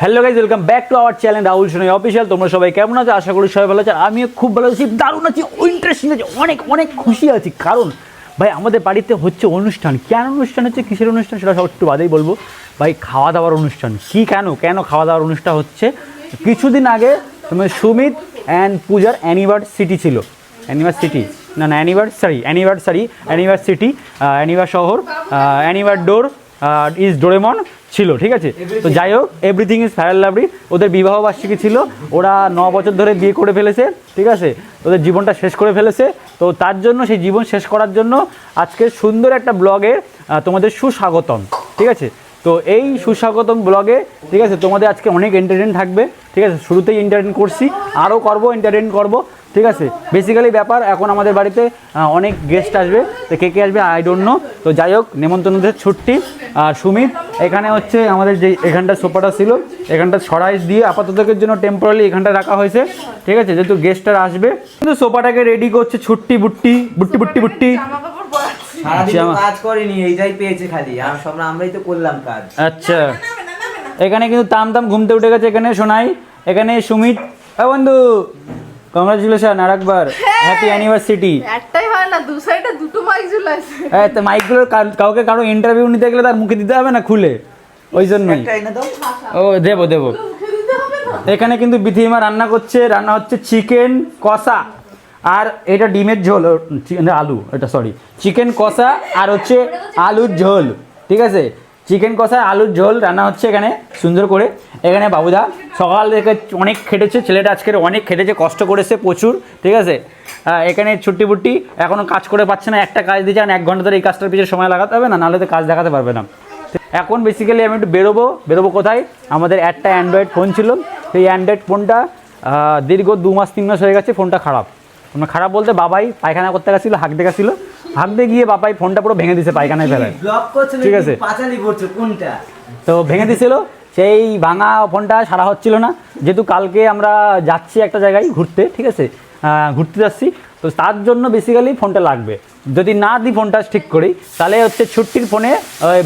Hello guys welcome back to our channel Rahul Sonai official তোমরা সবাই কেমন আছো? আশা করি সবাই ভালো আছো। আমিও খুব ভালো আছি। দারুণ আছি। ইন্টারেস্টিং আছে। অনেক অনেক খুশি আছি। কারণ, ভাই, আমাদের বাড়িতে হচ্ছে অনুষ্ঠান। কেন অনুষ্ঠান হচ্ছে? কিসের অনুষ্ঠান? সেটা সব একটু বাদেই বলব। ভাই খাওয়া দাওয়ার অনুষ্ঠান। কি কেন? কেন খাওয়া দাওয়ার অনুষ্ঠান হচ্ছে? কিছুদিন আগে তোমার সুমিত অ্যান্ড পূজার অ্যানিভার্সিটি ছিল। অ্যানিভার্সিটি না না অ্যানিভার্সারি অ্যানিভার্সারি অ্যানিভার্সিটি অ্যানিভার শহর অ্যানিভার ডোর ইজ ডোরেমন ছিল ঠিক আছে? তো যাই হোক এভরিথিং ইজ ফ্যারাল লাভলি ওদের বিবাহ বার্ষিকী ছিল ওরা ন বছর ধরে বিয়ে করে ফেলেছে ঠিক আছে? ওদের জীবনটা শেষ করে ফেলেছে। তো তার জন্য সেই জীবন শেষ করার জন্য আজকে সুন্দর একটা ব্লগের তোমাদের সুস্বাগতম ঠিক আছে? তো এই সুস্বাগতম ব্লগে ঠিক আছে? তোমাদের আজকে অনেক এন্টারটেন থাকবে ঠিক আছে? শুরুতেই এন্টারটেন করছি আরও করব এন্টারটেন করব। ঠিক আছে? বেসিক্যালি ব্যাপার এখন আমাদের বাড়িতে অনেক গেস্ট আসবে। তো কে কে আসবে? আই ডোন্ট নো তো যাই হোক নেমন্তন্নদের ছুটি। আর সুমিত এখানে হচ্ছে আমাদের যে এখানটা সোফাটা ছিল এখানটা ছড়াই দিয়ে আপাততের জন্য টেম্পোরারি এখানটা রাখা হয়েছে। ঠিক আছে? যেহেতু গেস্টরা আসবে কিন্তু সোফাটাকে রেডি করছে ছুট্টি বুট্টি বুট্টি বুট্টি বুট্টি। সারাদিন কাজ করিনি এইটাই পেয়েছে খালি। আর সব আমরাই তো করলাম কাজ। আচ্ছা। এখানে কিন্তু তাম তাম ঘুমতে উঠে গেছে এখানে শোনাই এখানে সুমিত। বন্ধু কংগ্রাচুলেশন আর একবার হ্যাপি অ্যানিভার্সিটি একটাই হয় না দু সাইডে দুটো মাইক ঝুলে আছে হ্যাঁ তো মাইকগুলো কাউকে কারও ইন্টারভিউ নিতে গেলে তার মুখে দিতে হবে না খুলে? ওই জন্যই। একটা এনে দাও ও দেবো দেবো। এখানে কিন্তু বিথিমা রান্না করছে রান্না হচ্ছে চিকেন কষা আর এটা ডিমের ঝোল আলু এটা সরি চিকেন কষা আর হচ্ছে আলুর ঝোল ঠিক আছে? চিকেন কষা আলুর ঝোল রান্না হচ্ছে এখানে, সুন্দর করে। এখানে বাবুদা সকাল থেকে অনেক খেটেছে, ছেলেটা আজকের অনেক খেটেছে, কষ্ট করেছে প্রচুর, ঠিক আছে? এখানে ছুটি বুটি এখনও কাজ করে পাচ্ছে না, একটা কাজ দিয়েছে এক ঘণ্টা ধরে এই কাজটার পিছনে সময় লাগাতে হবে না, নাহলে তো কাজ দেখাতে পারবে না। এখন বেসিক্যালি আমি একটু বেরোবো বেরোবো কোথায়? আমাদের একটা অ্যান্ড্রয়েড ফোন ছিল, সেই অ্যান্ড্রয়েড ফোনটা দীর্ঘ দু মাস, তিন মাস হয়ে গেছে ফোনটা খারাপ। খারাপ বলতে বাবাই পায়খানা করতে গেছিল হাঁকতে গেছিল হাঁকতে গিয়ে বাপাই ফোনটা পুরো ভেঙে দিছে পায়খানায় করছ ঠিক আছে। কোনটা? তো ভেঙে দিছিল। সেই ভাঙা ফোনটা সারা হচ্ছিল না। যেহেতু কালকে আমরা যাচ্ছি একটা জায়গায় ঘুরতে ঠিক আছে? ঘুরতে যাচ্ছি। তো তার জন্য বেসিক্যালি ফোনটা লাগবে। যদি না দিই ফোনটা ঠিক করি তাহলে হচ্ছে ছুট্টির ফোনে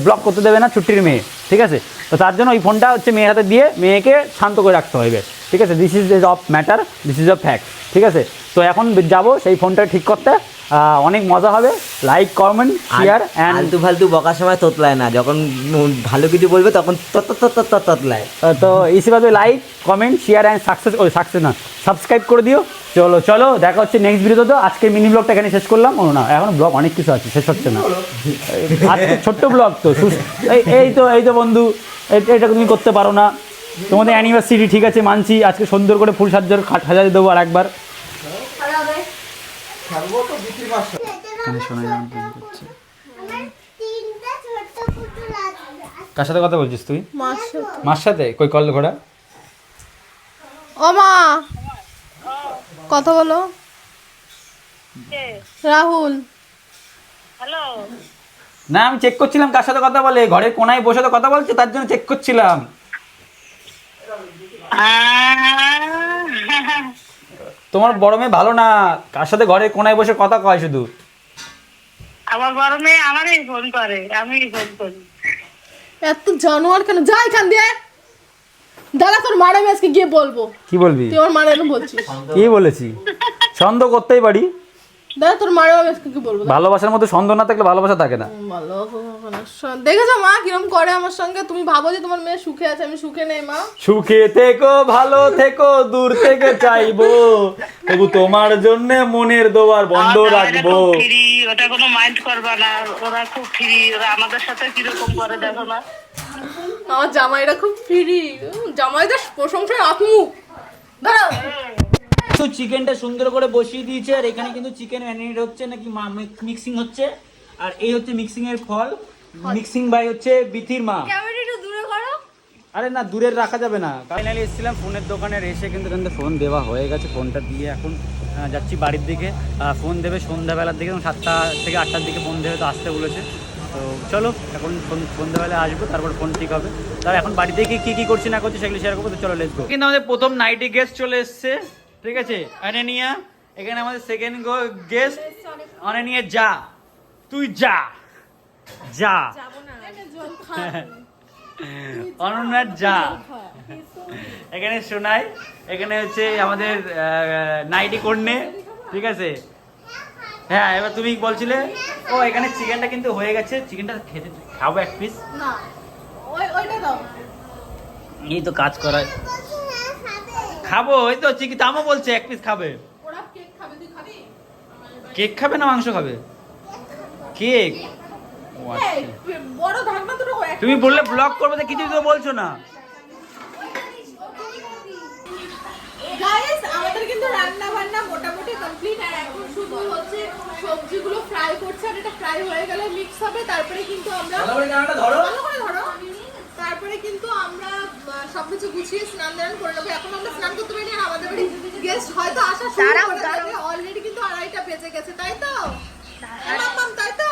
ব্লক করতে দেবে না ছুট্টির মেয়ে ঠিক আছে? তো তার জন্য ওই ফোনটা হচ্ছে মেয়ের হাতে দিয়ে মেয়েকে শান্ত করে রাখতে হবে। ঠিক আছে? This is of matter this is of fact ঠিক আছে? তো এখন যাব সেই ফোনটা ঠিক করতে। অনেক মজা হবে। লাইক কমেন্ট শেয়ার অ্যান্ড ফালতু ফালতু বকার সময় তোতলায় না। যখন ভালো কিছু বলবে তখন তত তত তত তোতলায়। তো হিসেবে like comment share and success ওই সাকসেস না সাবস্ক্রাইব করে দিও। চলো চলো দেখা হচ্ছে নেক্সট ভিডিওতে তো। আজকে মিনি ব্লগটা এখানে শেষ করলাম। ও না এখন ব্লগ অনেক কিছু আছে শেষ হচ্ছে না। আজকে ছোট্ট ব্লগ তো এই তো এই তো বন্ধু এটা তুমি করতে পারো না। তোমাদের অ্যানিভার্সারি ঠিক আছে মানছি। আজকে সুন্দর করে ফুল সাজ্জার খাট সাজাতে দেবো আর একবার তিনটা ছোট্ট পুতুল আছে। কার সাথে কথা বলছিস তুই? মার সাথে। কই কল ঘোড়া? ও মা! কথা বলো। রাহুল। হ্যালো? না আমি চেক করছিলাম কার সাথে কথা বলে। ঘরের কোনায় বসে তো কথা বলছে তার জন্য চেক করছিলাম। তোমার বড় মেয়ে ভালো না? কার সাথে ঘরের কোনায় বসে কথা কয় শুধু? আমার বড় মেয়ে আমারই ফোন করে আমি ফোন করি। এত জানোয়ার কেন? যাই এখান দিয়ে। দাদা তোর মারে আমি আজকে গিয়ে বলব। কি বলবি? তুই আমার মারে বলছিস। কি বলেছি? ছন্দ করতেই পারি। দাদা তোর মারে আমি আজকে কি বলব? ভালোবাসার মধ্যে সন্দেহ না থাকলে ভালোবাসা থাকে না। ভালো দেখেছ মা কিরম করে আমার সঙ্গে? তুমি ভাবো যে তোমার মেয়ে সুখে আছে আমি সুখে নেই মা। সুখে থেকো ভালো থেকো দূর থেকে চাইব। তবু তোমার জন্য মনের দোয়ার বন্ধ রাখব। ফ্রি ওটা কোনো মাইন্ড করবা না। ওরা খুব ফ্রি ওরা আমাদের সাথে কীরকম করে দেখো না। আমার জামাইরা খুব ফ্রি। জামাইদের প্রশংসায় আত্মুখ দাঁড়াও। তো চিকেনটা সুন্দর করে বসিয়ে দিয়েছে আর এখানে কিন্তু চিকেন ম্যারিনেট হচ্ছে নাকি মিক্সিং হচ্ছে। আর এই হচ্ছে মিক্সিং এর ফল। মিক্সিং বাই হচ্ছে বিথির মা। দূরে আরে না দূরের রাখা যাবে না। ফাইনালি এসেছিলাম ফোনের দোকানে এসে কিন্তু থেকে ফোন দেওয়া হয়ে গেছে। ফোনটা দিয়ে এখন যাচ্ছি বাড়ির দিকে। ফোন দেবে সন্ধ্যাবেলার দিকে এবং সাতটা থেকে আটটার দিকে ফোন দেবে তো আসতে বলেছে। তো চলো এখন ফোন সন্ধ্যাবেলায় আসব তারপর ফোন ঠিক হবে। তার এখন বাড়িতে কী কী করছি না করছি সেগুলো শেয়ার করব তো চলো লেটস গো কিন্তু আমাদের প্রথম নাইটি গেস্ট চলে এসছে। ঠিক আছে? অনেনিয়া এখানে আমাদের সেকেন্ড গেস্ট অনেনিয়া যা। তুই যা। যা। অনন্যার যা। এখানে শোনাই এখানে হচ্ছে আমাদের নাইটি কর্ণে ঠিক আছে? হ্যাঁ এবার তুমি বলছিলে ও এখানে চিকেনটা কিন্তু হয়ে গেছে। চিকেনটা খেতে খাব এক পিস না ওই ওইটা দাও। এই তো কাজ করায় খাব ওই তো চিকেন দামও বলছে এক পিস খাবে। কেক খাবে তুই খাবি? কেক খাবে না মাংস খাবে? কেক আচ্ছা। এই, বড় ঢাকনা দুটো এক তুমি বললে ব্লগ করবে তো কিছু তো বলছো না। গাইস আমাদের কিন্তু রান্না বান্না মোটামুটি কমপ্লিট আর এখন শুধু হচ্ছে সবজিগুলো ফ্রাই করছে আর এটা ফ্রাই হয়ে গেলে মিক্স হবে তারপরে কিন্তু আমরা ধরো। ভালো করে ধরো। তারপরে কিন্তু আমরা সবকিছু গুছিয়ে স্নান দান করে নেব। এখন আমরা স্নান করতে পারি আর আমাদের বাড়ি গেস্ট হয়তো আসা শুরু করে অলরেডি কিন্তু আড়াইটা বেজে গেছে তাই তো? মাম্মাম তাই তো?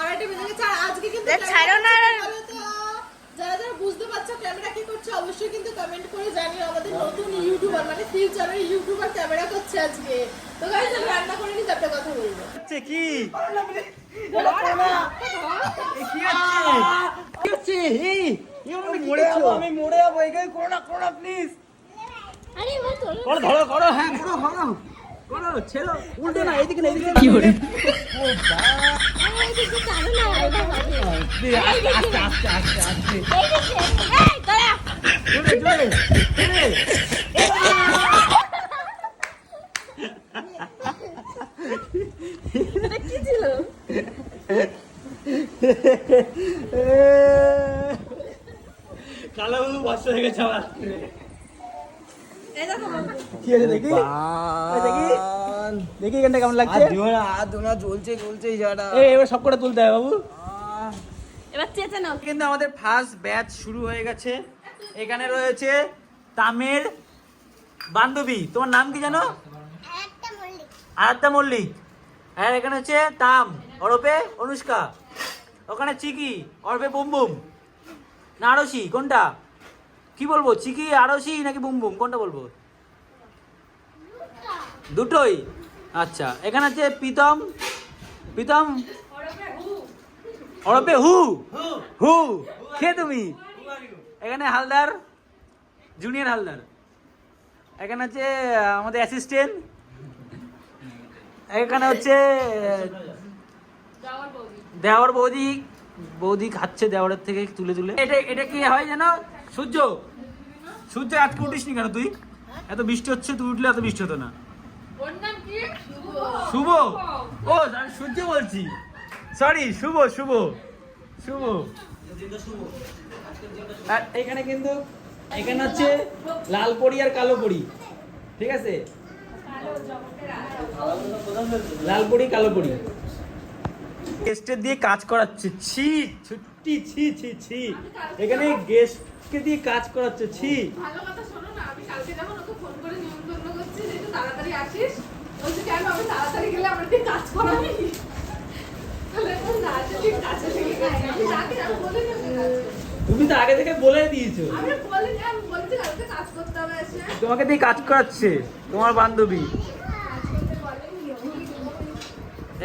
আড়াইটা বেজে গেছে আর আজকে কিন্তু ছাড়ো না। যারা যারা বুঝতে পারছ ক্যামেরা কি করছে অবশ্যই কিন্তু কমেন্ট করে জানিও আমাদের নতুন ইউটিউবার মানে ফিউচারের ইউটিউবার ক্যামেরা করছে আজকে। তো গাইস আমি রান্না করে নিতে একটা কথা বলব। হচ্ছে কি? কি হচ্ছে? আমি মরে যাব আমি মরে যাব এখানে করো না করো প্লিজ আরে ও তোর করো ধরো করো হ্যাঁ করো করো করো ছেড়ো উল্টো না এদিকে না এদিকে কি করে আস্তে আস্তে আস্তে আস্তে আস্তে এই যে এই দাঁড়া জোরে জোরে জোরে কি ছিল কালো বর্ষা হয়ে গেছে আমার এই দেখো কি দেখি? ওই দেখি। দেখি এখানটা কেমন লাগছে? জ্বলছে জ্বলছে এই এবার সব করে তুলতে হবে বাবু। এবার চেঁচে নাও। কিন্তু আমাদের ফার্স্ট ব্যাচ শুরু হয়ে গেছে। এখানে রয়েছে তামের বান্ধবী। তোমার নাম কি জানো? আরাধ্যা মল্লিক। আর এখানে হচ্ছে তাম। অরপে অনুষ্কা। ওখানে চিকি। অরপে বুম বুম। না আরসি কোনটা? কি বলব চিকি আরসি নাকি বুম বুম? কোনটা বলব? দুটোই। আচ্ছা এখানে আছে প্রীতম প্রীতম? অরপে হু। হু। কে তুমি? এখানে হালদার জুনিয়র হালদার। এখানে আছে আমাদের অ্যাসিস্ট্যান্ট এখানে হচ্ছে দেওয়ার বৌদি। বৌদি খাচ্ছে দেওয়ারের থেকে তুলে তুলে। এটা এটা কি হয় যেন? সূর্য। সূর্য আজকে উঠিস নি কেন তুই? এত বৃষ্টি হচ্ছে তুই উঠলে এত বৃষ্টি হতো না। শুভ। ও আমি সূর্য বলছি। সরি শুভ শুভ। শুভ। আর এখানে কিন্তু এখানে হচ্ছে লাল পরি আর কালো পরি। ঠিক আছে? লাল পরি কালো পরি। গেস্টের দিয়ে কাজ করাচ্ছে। ছি ছুটি ছি ছি ছি। এখানে গেস্টকে দিয়ে কাজ করাচ্ছে ছি। ভালো কথা শোনো না আমি কালকে যখন ওকে ফোন করে নিমন্ত্রণ করছি যে একটু তাড়াতাড়ি আসিস। বলছি কেন আমি তাড়াতাড়ি গেলে আমার ঠিক কাজ করাবি? তাহলে ও না যে ঠিক কাছে থেকে গেছে আমি জানি আমি বলে দিই ওকে কাজ করতে। তুমি তো আগে থেকে বলে দিয়েছ। তোমাকে দিয়ে কাজ করাচ্ছে তোমার বান্ধবী।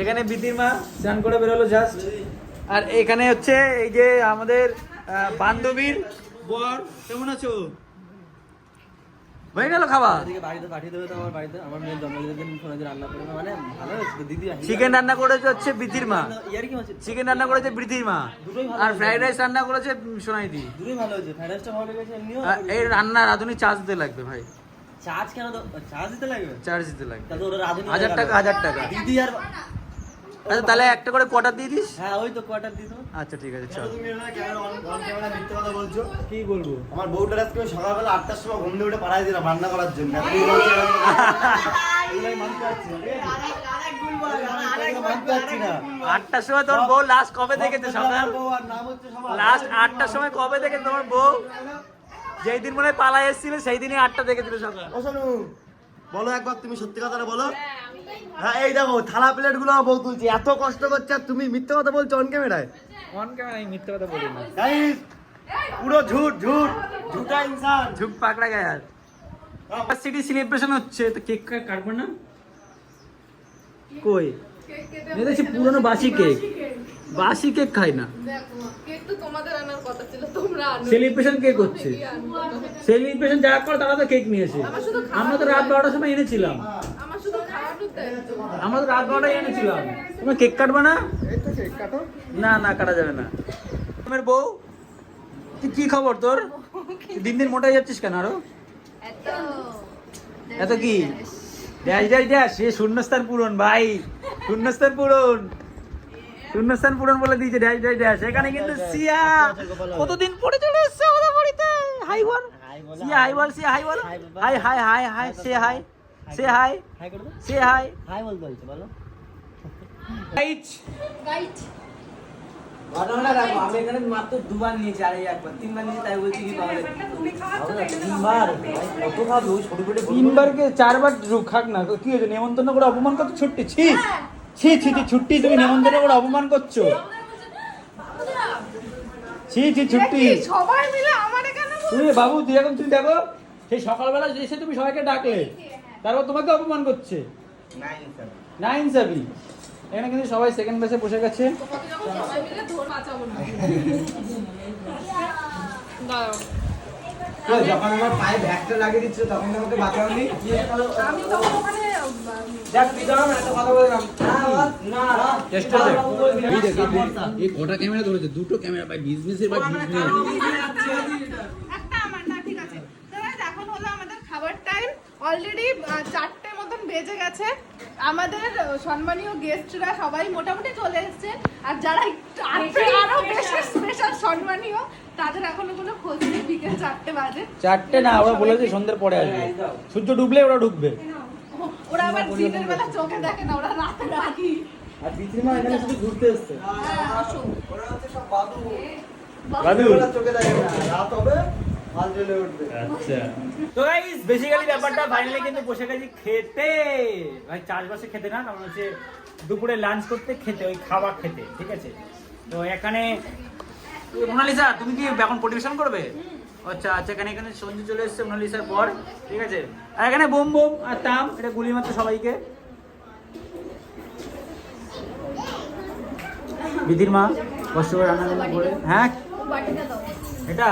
এখানে বিতির মা স্নান করে বেরোলো জাস্ট আর এখানে হচ্ছে এই যে আমাদের বান্ধবীর বর। কেমন আছো? হয়ে গেল খাওয়া বাড়িতে পাঠিয়ে দেবে তো আমার বাড়িতে। আমার মেয়ের জন্মদিনের ফোনে রান্না করে মানে ভালো দিদি চিকেন রান্না করেছে হচ্ছে বিতির মা। চিকেন রান্না করেছে বৃদ্ধির মা। আর ফ্রাইড রাইস রান্না করেছে সোনাইদি দুটোই ভালো হয়েছে। ফ্রাইড রাইসটা ভালো লেগেছে এমনিও। এই রান্না রাঁধুনি চার্জ দিতে লাগবে ভাই। চার্জ কেন চার্জ দিতে লাগবে? চার্জ দিতে লাগবে। হাজার টাকা হাজার টাকা। দিদি আর আচ্ছা তাহলে একটা করে কোয়াটার দিয়ে দিস? হ্যাঁ ওই তো কোয়ার্টার দিত আচ্ছা ঠিক আছে চল। তুমি ক্যামেরা অন অন ক্যামেরা মিথ্যে কথা বলছো? কি বলব? আমার বউটার আজকে সকালবেলা আটটার সময় ঘুম দিয়ে উঠে পাঠাই দিলাম রান্না করার জন্য। আটটার সময় তোমার বউ লাস্ট কবে দেখেছে সকাল? বউ আর নাম হচ্ছে সবার। লাস্ট আটটার সময় কবে দেখে তোমার বউ? যেই দিন মনে হয় পালায় এসেছিল সেই দিনই আটটা দেখেছিল সকাল। ও শোনো, বলো একবার তুমি সত্যি কথাটা বলো। হ্যাঁ এই দেখো থালা প্লেটগুলো আমার বউ তুলছে এত কষ্ট করছে আর তুমি মিথ্যে কথা বলছো অন ক্যামেরায় অন ক্যামেরা আমি মিথ্যে কথা বলি না গাইস পুরো ঝুট ঝুট ঝুটা ইনসান ঝুঁক পাকড়া গায়ার সিটি সেলিব্রেশন হচ্ছে তো কেক কাটবো না? কই? পুরনো বাসি কেক বাসি কেক খাই না দেখো কেক তো তোমাদের আনার কথা ছিল তোমরা সেলিব্রেশন কে করছে? সেলিব্রেশন যারা করে তারা তো কেক নিয়েছে আমার আমরা তো রাত বারোটার সময় এনেছিলাম। আমার তো রাত বারোটায় এনেছিলাম। তুমি কেক কাটবে না? না না কাটা যাবে না। তোমার বউ তুই কি খবর তোর? দিন দিন মোটাই যাচ্ছিস কেন আরও? এত এত কি? Dash dash. ড্যাশ সে শূন্যস্থান পূরণ ভাই। শূন্যস্থান পূরণ। শূন্যস্থান পূরণ বলে দিয়েছে ড্যাশ ড্যাশ ড্যাশ। এখানে কিন্তু সিয়া কতদিন পরে চলে এসছে বাড়িতে? হাই বল। সিয়া হাই বল সিয়া হাই বল। হাই হাই হাই হাই সে হাই সে হাই হাই সে হাই। হাই বলতে বলো। রাইট রাইট ঘটনাটা রাখো আমি এখানে মাত্র দুবার নিয়েছি আর এই একবার তিনবার নিয়েছি তাই বলছি কি তিনবার? কত খাবে ওই ছোট ছোট তিনবারকে চারবার খাক না কি হয়েছে নেমন্তন্ন করে অপমান করছ ছুট্টি ছি ছি ছি ছি ছুট্টি তুমি নেমন্তন্ন করে অপমান করছ। ছি ছি ছুট্টি সবাই মিলে আমার এখানে তুমি বাবু তুই এখন তুমি দেখো সেই সকালবেলা এসে তুমি সবাইকে ডাকলে তারপর তোমাকে অপমান করছে। না ইনসাফি এখানে কিন্তু সবাই সেকেন্ড ক্লাসে বসে গেছে। যখন আমার পায়ে ব্যাগটা লাগিয়ে দিচ্ছ তখন আমাকে বাঁচাওনি? আমি তখন ওখানে আহ, দেখ তুই দাঁড়া না, একটা কথা বললাম না না। চেষ্টা এই কটা ক্যামেরা ধরেছে? দুটো ক্যামেরা ভাই বিজনেসের ভাই বিজনেস একটা আমার না ঠিক আছে। তো guys, এখন হলো আমাদের খাবার টাইম অলরেডি চারটে মতন বেজে গেছে। আমাদের সম্মানীয় গেস্টরা সবাই মোটামুটি চলে এসেছে। আর যারা একটু আরো- বেশি স্পেশাল সম্মানীয় তাদের এখনও কোনো খোঁজ নেই। বিকেল চারটে বাজে। চারটে না ওরা বলেছে সন্ধ্যের পরে আসবে। সূর্য ডুবলে ওরা ঢুকবে ও- ওরা আবার দিনের বেলা চোখে দেখে না ওরা রাতে রাখি আর এখানে শুধু ঘুরতে এসছে। দাদু চোখে দেখে না। রাত হবে আচ্ছা। তো গাইস বেসিক্যালি ব্যাপারটা ফাইনালি কিন্তু বসে গেছি খেতে ভাই চাষবাসে খেতে না কারণ হচ্ছে দুপুরে লাঞ্চ করতে খেতে ওই খাবার খেতে ঠিক আছে? তো এখানে মোনালিসা তুমি কি এখন পরিবেশন করবে? আচ্ছা আচ্ছা এখানে এখানে সঞ্জু চলে এসেছে মোনালিসার পর, ঠিক আছে? আর এখানে বোম বোম, আর তাম, এটা গুলি মাত্র সবাইকে। বিধির মা, কষ্ট করে রান্না করে। হ্যাঁ? এটা?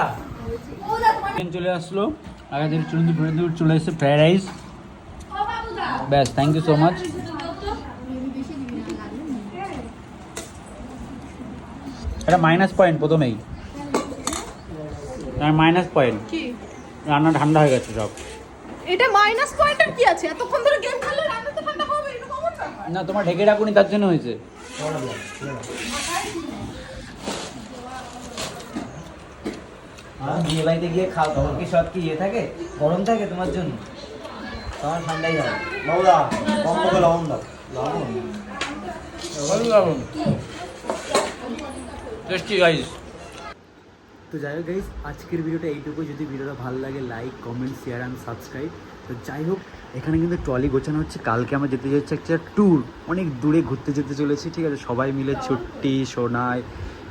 চলে আসলো। আগে থেকে চলুন ভরে দিয়ে চলে এসেছে ফ্রাইড রাইস। ব্যাস থ্যাংক ইউ সো মাচ এটা মাইনাস পয়েন্ট প্রথমেই। মাইনাস পয়েন্ট কি? রান্না ঠান্ডা হয়ে গেছে সব। এটা মাইনাস পয়েন্টের কি আছে? এতক্ষণ ধরে গেম খেললে রান্না তো ঠান্ডা হবে এটা কমন ব্যাপার। না তোমার ঢেকে রাখুনি তার জন্য হয়েছে। আর বিয়ে বাড়িতে গিয়ে খাও তখন কি সব কি ইয়ে থাকে? গরম থাকে তোমার জন্য? তোমার ঠান্ডাই হবে বাবুদা কম করে লবণ? দাও টেস্টি গাইস তো যাই হোক গাইস আজকের ভিডিওটা এইটুকু যদি ভিডিওটা ভালো লাগে like comment share and subscribe তো যাই হোক, এখানে কিন্তু ট্রলি গোছানো হচ্ছে। কালকে আমরা যেতে যাচ্ছি একটা ট্যুর অনেক দূরে ঘুরতে যেতে চলেছি, ঠিক আছে? সবাই মিলে ছুট্টি সোনাই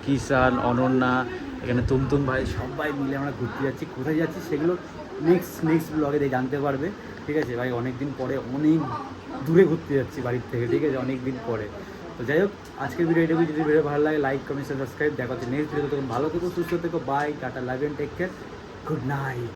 কিষান, অনন্যা, এখানে তুমতুম ভাই, সবাই মিলে আমরা ঘুরতে যাচ্ছি। কোথায় যাচ্ছি সেগুলো নেক্সট নেক্সট ব্লগে দিয়ে জানতে পারবে, ঠিক আছে? ভাই অনেক দিন পরে, অনেক দূরে ঘুরতে যাচ্ছি বাড়ির থেকে, ঠিক আছে? অনেক দিন পরে। তো যাই হোক, আজকের ভিডিও এটা যদি ভিডিও ভালো লাগে লাইক কমেন্ট সাবস্ক্রাইব দেখা হচ্ছে নেক্সট ভিডিও তখন ভালো থেকো, সুস্থ থেকো। Bye tata love take care good night